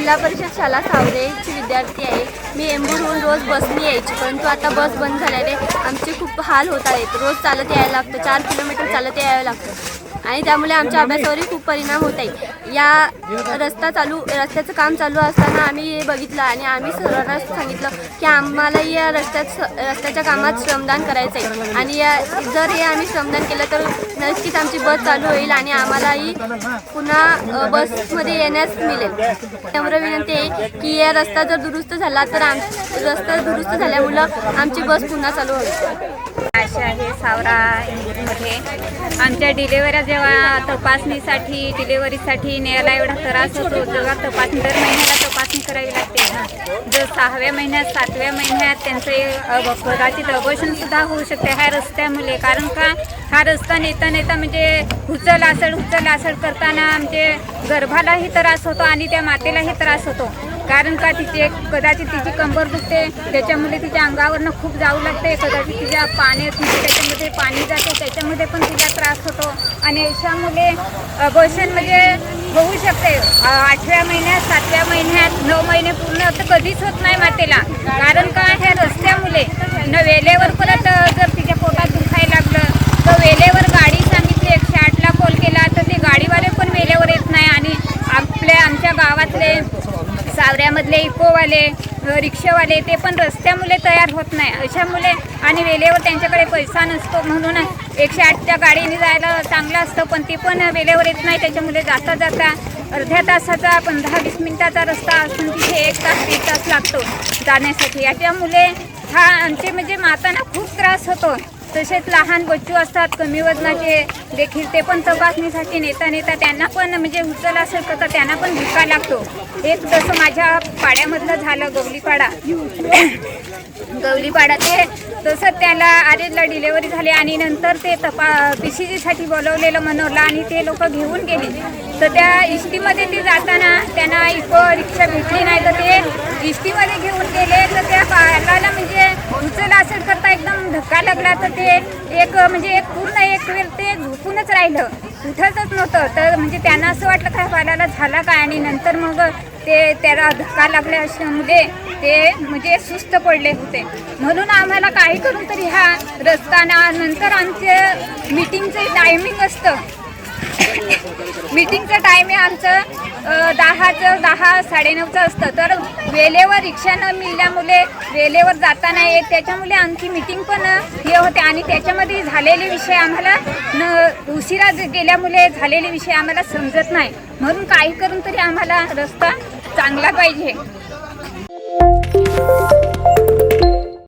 जिल्हा परिषद शाळा सावरेची विद्यार्थी आहे. मी एंबूरहून रोज बसने यायची परंतु आता बस बंद झाल्याने आमचे खूप हाल होत आहेत. रोज चालत यायला लागतं. चार किलोमीटर चालत यावं लागतं. आणि त्यामुळे आमच्या अभ्यासावरही खूप परिणाम होत आहे. या रस्ता चालू रस्त्याचं काम चालू असताना आम्ही हे बघितलं आणि आम्ही सर्वांना सांगितलं की आम्हालाही या रस्त्यात रस्त्याच्या कामात श्रमदान करायचं आहे आणि या जर हे आम्ही श्रमदान केलं तर नक्कीच आमची बस चालू होईल आणि आम्हालाही पुन्हा बसमध्ये येण्यास मिळेल. त्यामुळे विनंती आहे की या रस्ता जर दुरुस्त झाला तर आम रस्ता दुरुस्त झाल्यामुळं आमची बस पुन्हा चालू होईल अशा आहे सावरा मध्ये आमच्या डिलेवऱ्या जेव्हा तपासणीसाठी डिलेवरीसाठी न्यायला एवढा त्रास होतो जेव्हा तपासणी दर महिन्याला तपासणी करावी लागते जर सहाव्या महिन्यात सातव्या महिन्यात त्यांचं अ, कदाचित अबोशन सुद्धा होऊ शकते ह्या रस्त्यामुळे. कारण का? हा रस्ता नेता नेता म्हणजे हुचल आसड हुचल आसड करताना म्हणजे गर्भालाही त्रास होतो आणि त्या मातेलाही त्रास होतो. कारण का तिचे कदाचित तिची कंबर दुखते त्याच्यामुळे तिच्या अंगावरनं खूप जाऊ लागते कदाचित तिच्या पाण्यात त्याच्यामध्ये पाणी जाते त्याच्यामध्ये पण तिला त्रास होतो. आणि याच्यामुळे अबोशन म्हणजे होऊ शकते. आठव्या महिन्यात सातव्या महिन्यात नऊ महिने पूर्ण तर कधीच होत नाही मातेला. कारण का ह्या रस्त्यामुळे न वेळेवर परत अ, जर तिच्या पोटात दुखायला लागलं तर वेळेवर गाडी सांगितली एकशे आठला कॉल केला तर ते गाडीवाले पण वेळेवर येत नाही आणि आपल्या आमच्या गावातले सावऱ्यामधले इकोवाले रिक्षावाले ते पण रस्त्यामुळे तयार होत नाही. अशामुळे आणि वेळेवर त्यांच्याकडे पैसा नसतो. म्हणून एकशे आठच्या गाडीने जायला चांगलं असतं पण ते पण वेळेवर येत नाही. त्याच्यामुळे जाता जाता अर्ध्या तासाचा पंधरा वीस मिनिटाचा रस्ता असून तिथे एक तास दीड तास लागतो जाण्यासाठी. याच्यामुळे हा आमचे म्हणजे मातांना खूप त्रास होतो. तसेच लहान बच्चू असतात कमी वजनाचे देखील ते पण तपासणीसाठी नेता नेता त्यांना पण म्हणजे उचल असेल तर त्यांना पण भिका लागतो. एक जसं माझ्या पाड्यामधलं झालं गवलीपाडा. गवलीपाडा ते तसं त्याला आरेजला डिलेवरी झाली आणि नंतर ते तपा पी सी जीसाठी बोलवलेलं मनोरला आणि ते लोक घेऊन गेले. तर त्या इष्टीमध्ये ते जाताना त्यांना इको रिक्षा भेटली नाही तर ते इष्टीमध्ये घेऊन गेले तर त्या बाळाला म्हणजे उचल असेल करता एकदम धक्का लागला तर ते एक म्हणजे एक पूर्ण एक वेळ ते झोपूनच राहिलं. उठतच नव्हतं. तर म्हणजे त्यांना असं वाटलं काय बाळाला झाला काय? आणि नंतर मग ते त्याला धक्का लागल्या असल्यामुळे ते म्हणजे सुस्त पडले होते. म्हणून आम्हाला काही करून तरी हा रस्ता ना नंतर आमचे मीटिंगचं टायमिंग असतं. मीटिंगचं टाईम आहे आमचं. दहाचं दहा साडेनऊचं असतं. तर वेळेवर रिक्षा न मिळाल्यामुळे वेळेवर जाता नाही येत त्याच्यामुळे आमची मीटिंग पण हे होते. आणि त्याच्यामध्ये झालेले विषय आम्हाला न उशिरा गेल्यामुळे झालेले विषय आम्हाला समजत नाही. म्हणून काही करून तरी आम्हाला रस्ता चांगला पाहिजे.